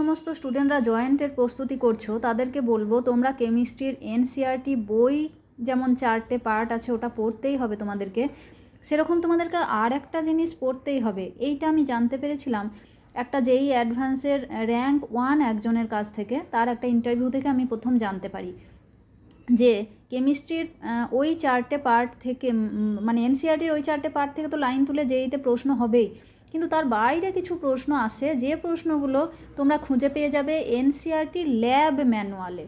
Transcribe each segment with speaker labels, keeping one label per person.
Speaker 1: সমস্ত স্টুডেন্টরা জয়েন্টের প্রস্তুতি করছ, তাদেরকে বলব তোমরা কেমিস্ট্রির এনসিআরটি বই যেমন চারটে পার্ট আছে ওটা পড়তেই হবে তোমাদেরকে। সেরকম তোমাদেরকে আর একটা জিনিস পড়তেই হবে, এইটা আমি জানতে পেরেছিলাম। একটা যেই অ্যাডভান্সের র্যাঙ্ক ওয়ান একজনের কাছ থেকে, তার একটা ইন্টারভিউ থেকে আমি প্রথম জানতে পারি। যে কেমিস্ট্রির ওই চারটে পার্ট থেকে মানে এনসিআরটির ওই চারটে পার্ট থেকে তো লাইন তুলে যেইতে প্রশ্ন হবেই কিন্তু তার বাইরে কিছু প্রশ্ন আসে যে প্রশ্নগুলো তোমরা খুঁজে পেয়ে যাবে এনসিআরটি ল্যাব ম্যানুয়ালে।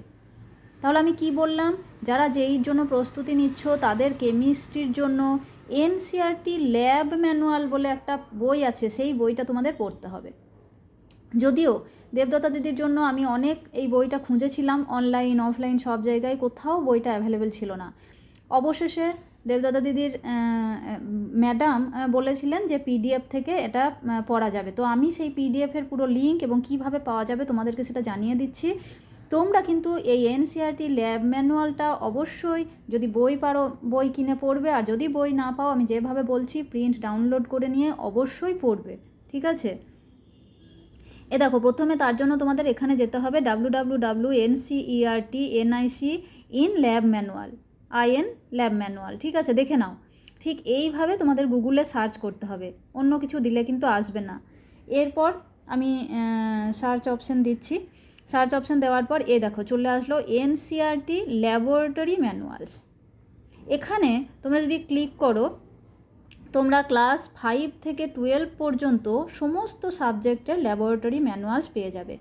Speaker 1: তাহলে আমি কি বললাম? যারা যেইর জন্য প্রস্তুতি নিচ্ছ, তাদের কেমিস্ট্রির জন্য এনসিআরটি ল্যাব ম্যানুয়াল বলে একটা বই আছে, সেই বইটা তোমাদের পড়তে হবে। যদিও দেবদত্তা দিদির জন্য আমি অনেক এই বইটা খুঁজেছিলাম, অনলাইন, অফলাইন সব জায়গায় কোথাও বইটা অ্যাভেলেবেল ছিল না। অবশেষে দেবদাদা দিদির ম্যাডাম বলেছিলেন যে পিডিএফ থেকে এটা পড়া যাবে। তো আমি সেই পিডিএফের পুরো লিঙ্ক এবং কীভাবে পাওয়া যাবে তোমাদেরকে সেটা জানিয়ে দিচ্ছি। তোমরা কিন্তু এই এনসিআরটি ল্যাব ম্যানুয়ালটা অবশ্যই যদি বই পারো, বই কিনে পড়বে। আর যদি বই না পাও, আমি যেভাবে বলছি প্রিন্ট ডাউনলোড করে নিয়ে অবশ্যই পড়বে। ঠিক আছে? এ দেখো, প্রথমে তার জন্য তোমাদের এখানে যেতে হবে W W W NCERT NIC in lab manual IN lab manual, ঠিক আছে? দেখে নাও। ঠিক এইভাবে তোমাদের গুগলে সার্চ করতে হবে। অন্য কিছু দিলে কিন্তু আসবে না। এরপর আমি সার্চ অপশন দিচ্ছি। সার্চ অপশন দেওয়ার পর এ দেখো, চলে আসলো এনসিআরটি ল্যাবরেটরি ম্যানুয়ালস। এখানে তোমরা যদি ক্লিক করো, তোমরা ক্লাস ফাইভ থেকে টুয়েলভ পর্যন্ত সমস্ত সাবজেক্টের ল্যাবরেটরি ম্যানুয়ালস পেয়ে যাবে।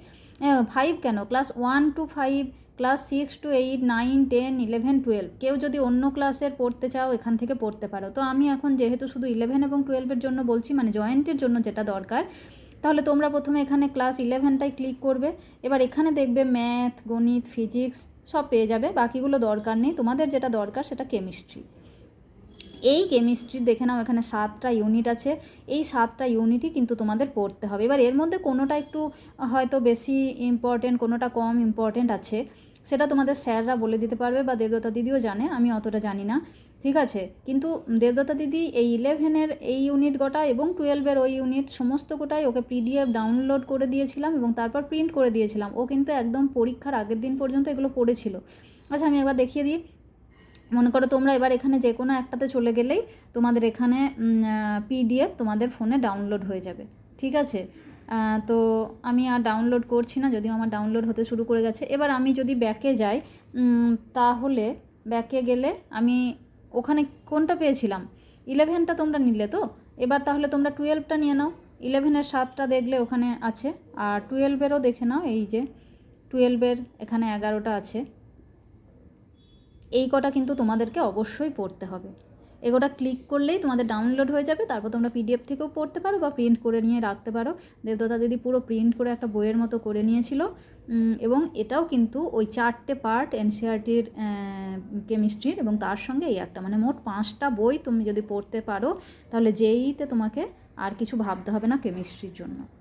Speaker 1: ফাইভ কেন? Class one to five class six to eight, nine, ten, eleven, twelve. কেউ যদি অন্য ক্লাসের পড়তে চাও, এখান থেকে পড়তে পারো। তো আমি এখন যেহেতু শুধু ইলেভেন এবং টুয়েলভের জন্য বলছি মানে জয়েন্টের জন্য যেটা দরকার, তাহলে তোমরা প্রথমে এখানে ক্লাস ইলেভেনটাই ক্লিক করবে। এবার এখানে দেখবে ম্যাথ, গণিত, ফিজিক্স সব পেয়ে যাবে। বাকিগুলো দরকার নেই। তোমাদের যেটা দরকার সেটা কেমিস্ট্রি। এই কেমিস্ট্রি দেখে নাও, এখানে সাতটা ইউনিট আছে। এই সাতটা ইউনিটই কিন্তু তোমাদের পড়তে হবে। এবার এর মধ্যে কোনোটা একটু হয়তো বেশি ইম্পর্টেন্ট কোনোটা কম ইম্পর্টেন্ট আছে, সেটা তোমাদের স্যাররা বলে দিতে পারবে বা দেবদত্তা দিদিও জানে, আমি অতটা জানি না। ঠিক আছে? কিন্তু দেবদত্তা দিদি এই ইলেভেনের এই ইউনিট গোটা এবং টুয়েলভের ওই ইউনিট সমস্ত গোটাই ওকে পিডিএফ ডাউনলোড করে দিয়েছিলাম এবং তারপর প্রিন্ট করে দিয়েছিলাম। ও কিন্তু একদম পরীক্ষার আগের দিন পর্যন্ত এগুলো পড়েছিল। আচ্ছা আমি একবার দেখিয়ে দিই। মনে করো তোমরা এবার এখানে যে কোনো একটাতে চলে গেলেই তোমাদের এখানে পিডিএফ তোমাদের ফোনে ডাউনলোড হয়ে যাবে। ঠিক আছে? তো আমি আর ডাউনলোড করছি না, যদিও আমার ডাউনলোড হতে শুরু করে গেছে। এবার আমি যদি ব্যাকে যাই তাহলে ব্যাকে গেলে আমি ওখানে কোনটা পেয়েছিলাম? ইলেভেনটা তোমরা নিলে তো? এবার তাহলে তোমরা টুয়েলভটা নিয়ে নাও। ইলেভেনের সাতটা দেখলে ওখানে আছে। আর টুয়েলভেরও দেখে নাও, এই যে টুয়েলভের এখানে এগারোটা আছে। এই কটা কিন্তু তোমাদেরকে অবশ্যই পড়তে হবে। এগোটা ক্লিক করলেই তোমাদের ডাউনলোড হয়ে যাবে, তারপর তোমরা পিডিএফ থেকেও পড়তে পারো বা প্রিন্ট করে নিয়ে রাখতে পারো। দেবদত্তা দিদি পুরো প্রিন্ট করে একটা বইয়ের মতো করে নিয়েছিল। এবং এটাও কিন্তু ওই চারটে পার্ট এনসিআরটির কেমিস্ট্রির এবং তার সঙ্গে এই একটা। মানে মোট পাঁচটা বই তুমি যদি পড়তে পারো, তাহলে যেইতে তোমাকে আর কিছু ভাবতে হবে না কেমিস্ট্রির জন্য।